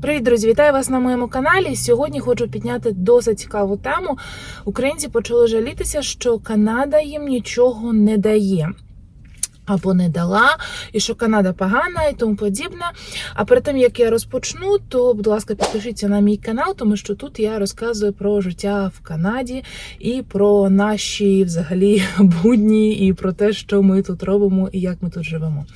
Привіт, друзі! Вітаю вас на моєму каналі. Сьогодні хочу підняти досить цікаву тему. Українці почали жалітися, що Канада їм нічого не дає. Або не дала, і що Канада погана і тому подібне. А перед тим як я розпочну, то будь ласка, підпишіться на мій канал, тому що тут я розказую про життя в Канаді і про наші взагалі будні, і про те, що ми тут робимо і як ми тут живемо.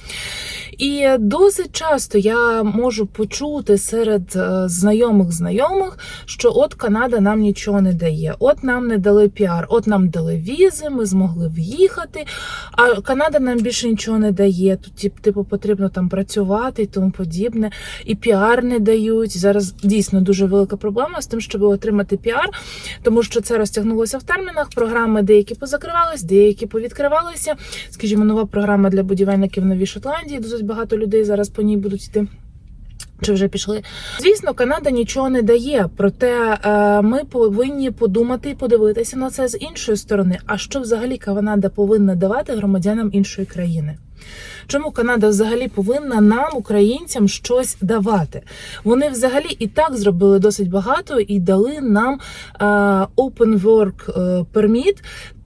І досить часто я можу почути серед е, знайомих знайомих, що от Канада нам нічого не дає, от нам не дали піар, от нам дали візи, ми змогли в'їхати. А Канада нам більше нічого не дає. Тут тип- типу потрібно там працювати і тому подібне. І піар не дають. Зараз дійсно дуже велика проблема з тим, щоб отримати піар, тому що це розтягнулося в термінах. Програми деякі позакривались, деякі повідкривалися. Скажімо, нова програма для будівельників в Новій Шотландії. Досить багато людей зараз по ній будуть йти. Чи вже пішли? Звісно, Канада нічого не дає. Проте е, ми повинні подумати і подивитися на це з іншої сторони. А що взагалі Канада повинна давати громадянам іншої країни? Чому Канада взагалі повинна нам, українцям, щось давати? Вони взагалі і так зробили досить багато і дали нам open work е, permit,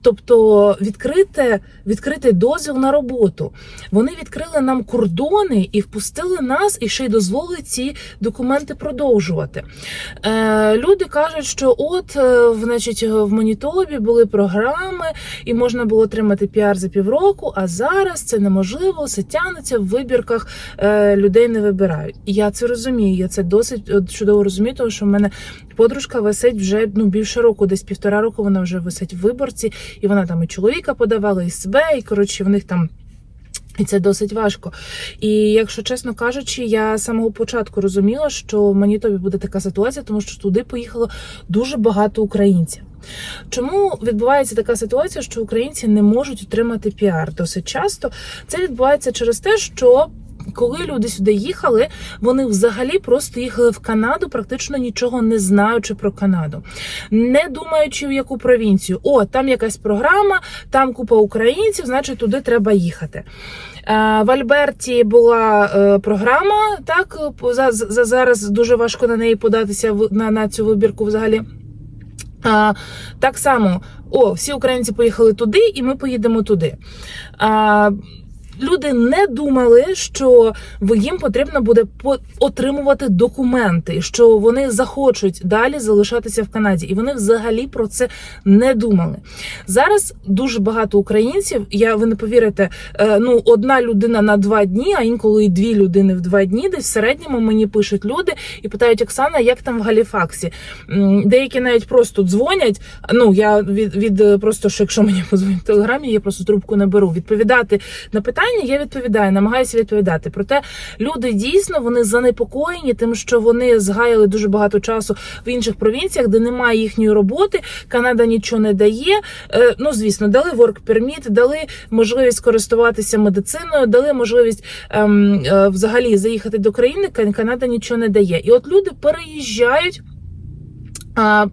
тобто відкрите, відкритий дозвіл на роботу. Вони відкрили нам кордони і впустили нас, і ще й дозволили ці документи продовжувати. Е, люди кажуть, що от, е, значить, в Монітобі були програми, і можна було отримати піар за півроку, а зараз це неможливо, все тягнеться в вибірках, е, людей не вибирають. І я це розумію. Я це досить е, чудово розумію, тому що в мене подружка висить вже ну більше року, десь півтора року вона вже висить в виборці, і вона там і чоловіка подавала, і себе, і коротше, в них там. І це досить важко. І якщо чесно кажучи, я з самого початку розуміла, що в Манітобі буде така ситуація, тому що туди поїхало дуже багато українців. Чому відбувається така ситуація, що українці не можуть отримати піар досить часто? Це відбувається через те, що коли люди сюди їхали, вони взагалі просто їхали в Канаду, практично нічого не знаючи про Канаду, не думаючи в яку провінцію. О, там якась програма, там купа українців, значить туди треба їхати. Е, В Альберті була е, програма, так за, за зараз дуже важко на неї податися на, на цю вибірку взагалі. А, так само, о, всі українці поїхали туди, і ми поїдемо туди. А, люди не думали, що їм потрібно буде отримувати документи, що вони захочуть далі залишатися в Канаді, і вони взагалі про це не думали. Зараз дуже багато українців. Я ви не повірите, е, ну одна людина на два дні, а інколи і дві людини в два дні. Десь в середньому мені пишуть люди і питають Оксана, як там в Галіфаксі. Деякі навіть просто дзвонять. Ну я від, від е, просто що якщо мені позвонять в телеграмі, я просто трубку не беру. Відповідати на питання я відповідаю, намагаюся відповідати. Проте люди дійсно вони занепокоєні, тим, що вони згаяли дуже багато часу в інших провінціях, де немає їхньої роботи. Канада нічого не дає. Е, Ну звісно, дали work permit, дали можливість користуватися медициною, дали можливість ем, е, взагалі заїхати до країни. Канада нічого не дає. І от люди переїжджають.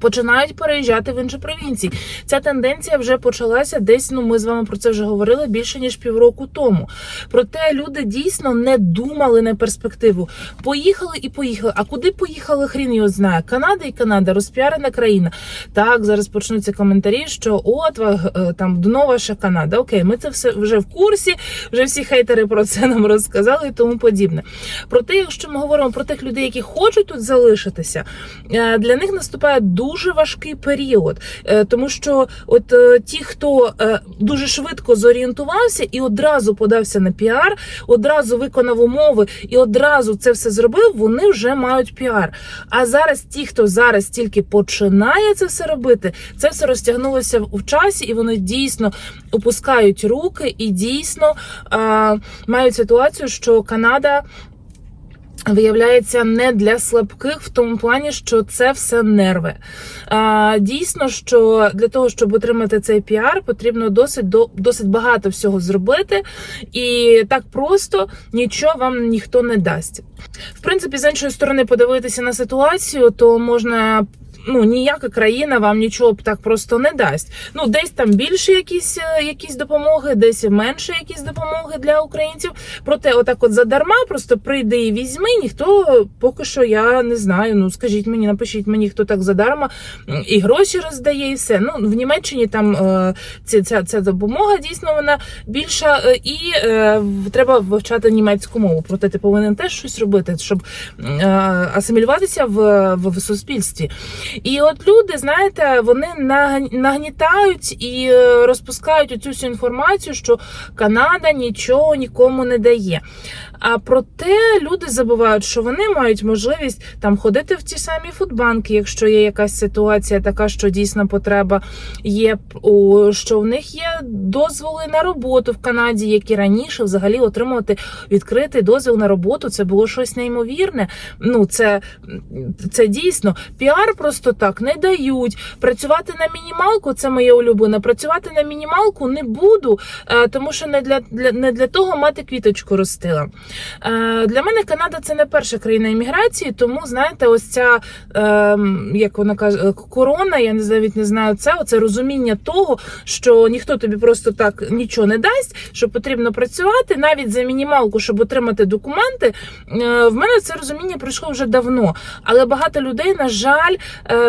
Починають переїжджати в інші провінції. Ця тенденція вже почалася десь. Ну ми з вами про це вже говорили більше ніж півроку тому. Проте люди дійсно не думали на перспективу. Поїхали і поїхали. А куди поїхали? Хрін його знає. Канада і Канада розпіарена країна. Так, зараз почнуться коментарі, що от е, там дно ваша Канада. Окей, ми це все вже в курсі. Вже всі хейтери про це нам розказали і тому подібне. Проте, якщо ми говоримо про тих людей, які хочуть тут залишитися, е, для них наступає дуже важкий період, Е, тому що от е, ті, хто е, дуже швидко зорієнтувався і одразу подався на піар, одразу виконав умови і одразу це все зробив, вони вже мають піар. А зараз ті, хто зараз тільки починає це все робити, це все розтягнулося в часі, і вони дійсно опускають руки і дійсно е, мають ситуацію, що Канада. Виявляється, не для слабких в тому плані, що це все нерви. А, дійсно, що для того, щоб отримати цей піар, потрібно досить до досить багато всього зробити, і так просто нічого вам ніхто не дасть. В принципі, з іншої сторони, подивитися на ситуацію, то можна ну ніяка країна вам нічого б так просто не дасть. Ну, десь там більше якісь, е, якісь допомоги, десь менше якісь допомоги для українців. Проте, отак, от задарма, просто прийди і візьми. Ніхто поки що я не знаю. Ну скажіть мені, напишіть мені, хто так задарма і гроші роздає, і все. Ну в Німеччині там е, ця, ця, ця допомога дійсно вона більша, е, і е, треба вивчати німецьку мову. Проте ти повинен теж щось робити, щоб е, асимілюватися в, в, в суспільстві. І от люди, знаєте, вони нагнітають і е, розпускають оцю всю інформацію, що Канада нічого нікому не дає. А проте люди забувають, що вони мають можливість там ходити в ті самі фудбанки, якщо є якась ситуація така, що дійсно потреба є, що в них є дозволи на роботу в Канаді, які раніше взагалі отримувати відкритий дозвіл на роботу. Це було щось неймовірне. Ну це, це дійсно піар просто так не дають. Працювати на мінімалку це моє улюблене. Працювати на мінімалку не буду, е, тому що не для, для не для того мати квіточку ростила. Е, Для мене Канада це не перша країна імміграції, тому знаєте, ось ця е, як вона каже, е, корона, я навіть не знаю це. Оце розуміння того, що ніхто тобі просто так нічого не дасть, що потрібно працювати навіть за мінімалку, щоб отримати документи. Е, В мене це розуміння пройшло вже давно. Але багато людей, на жаль,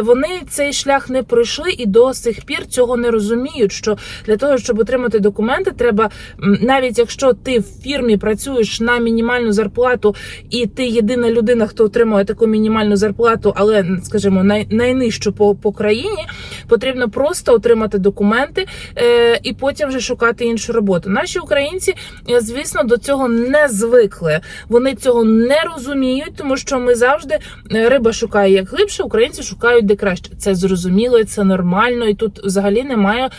вони цей шлях не пройшли і до сих пір цього не розуміють. Що для того, щоб отримати документи, треба навіть якщо ти в фірмі працюєш на мінімальну зарплату, і ти єдина людина, хто отримує таку мінімальну зарплату, але скажімо, най, найнижчу по, по країні, потрібно просто отримати документи е, і потім вже шукати іншу роботу. Наші українці, е, звісно, до цього не звикли. Вони цього не розуміють, тому що ми завжди е, риба шукає як глибше, українці шукають де краще. Це зрозуміло, це нормально, і тут взагалі немає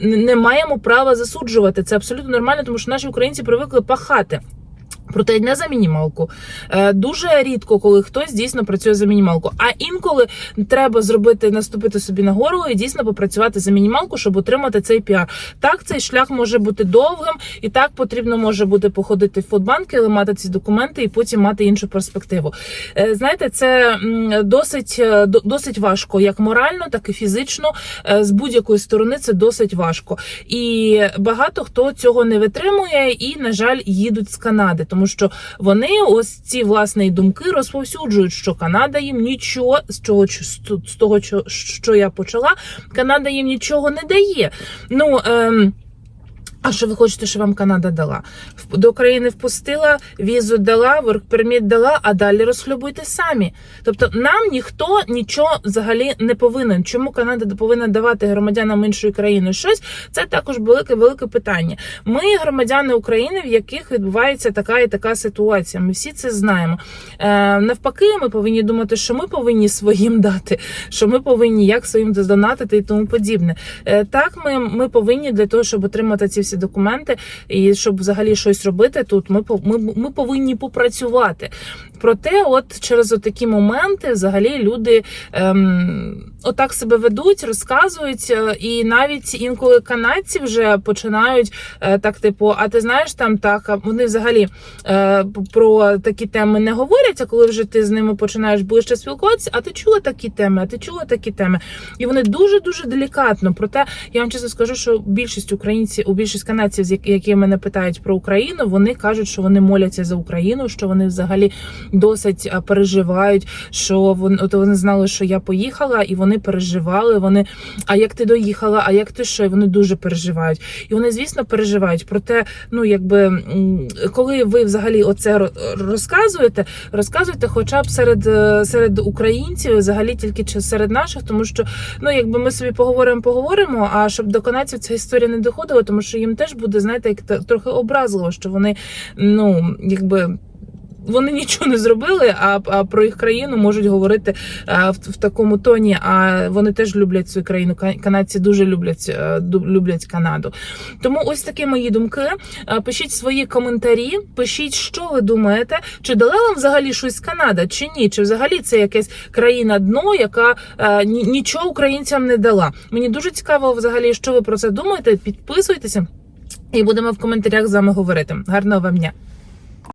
не маємо права засуджувати. Це абсолютно нормально, тому що наші українці привикли пахати. Проте не за мінімалку. Е, Дуже рідко, коли хтось дійсно працює за мінімалку. А інколи треба зробити, наступити собі на горло і дійсно попрацювати за мінімалку, щоб отримати цей піар. Так, цей шлях може бути довгим, і так потрібно може бути походити в фудбанки, але мати ці документи і потім мати іншу перспективу. Е, Знаєте, це досить, е, досить важко, як морально, так і фізично. З будь-якої сторони це досить важко. І багато хто цього не витримує і, на жаль, їдуть з Канади, тому що вони ось ці власне думки розповсюджують, що Канада їм нічого з чого з того, що я почала, Канада їм нічого не дає. Ну ем, а що ви хочете, що вам Канада дала? До країни впустила, візу дала, воркперміт дала, а далі розхлюбуйте самі. Тобто нам ніхто нічого взагалі не повинен. Чому Канада повинна давати громадянам іншої країни щось? Це також велике велике питання. Ми громадяни України, в яких відбувається така і така ситуація. Ми всі це знаємо. Е, навпаки, ми повинні думати, що ми повинні своїм дати, що ми повинні як своїм донатити і тому подібне. Е, так, ми, ми повинні для того, щоб отримати ці всі документи і щоб взагалі щось робити тут. Ми ми, ми повинні попрацювати. Проте, от через такі моменти, взагалі, люди ем, отак себе ведуть, розказують, е, і навіть інколи канадці вже починають е, так, типу, а ти знаєш там так, вони взагалі е, про такі теми не говорять. А коли вже ти з ними починаєш ближче спілкуватися, а ти чула такі теми, а ти чула такі теми, і вони дуже дуже делікатно. Проте я вам чесно скажу, що більшість українців, у більшість канадців, які мене питають про Україну, вони кажуть, що вони моляться за Україну, що вони взагалі досить переживають. Що вони от вони знали, що я поїхала, і вони переживали. Вони а як ти доїхала? А як ти що? І вони дуже переживають. І вони, звісно, переживають. Проте, ну якби коли ви взагалі оце ро- розказуєте, розказуйте, хоча б серед е, серед українців, взагалі тільки чи серед наших, тому що ну якби ми собі поговоримо, поговоримо. А щоб до канадців ця історія не доходила, тому що їм теж буде, знаєте, як трохи образливо, що вони ну якби. Вони нічого не зробили, а, а про їх країну можуть говорити а, в, в такому тоні. А вони теж люблять свою країну. Канадці дуже люблять е, люблять Канаду. Тому ось такі мої думки. Е, Пишіть свої коментарі, пишіть, що ви думаєте, чи дала вам взагалі щось Канада, чи ні? Чи взагалі це якась країна дно, яка е, ні- нічого українцям не дала? Мені дуже цікаво, взагалі, що ви про це думаєте. Підписуйтеся і будемо в коментарях з вами говорити. Гарного вам дня!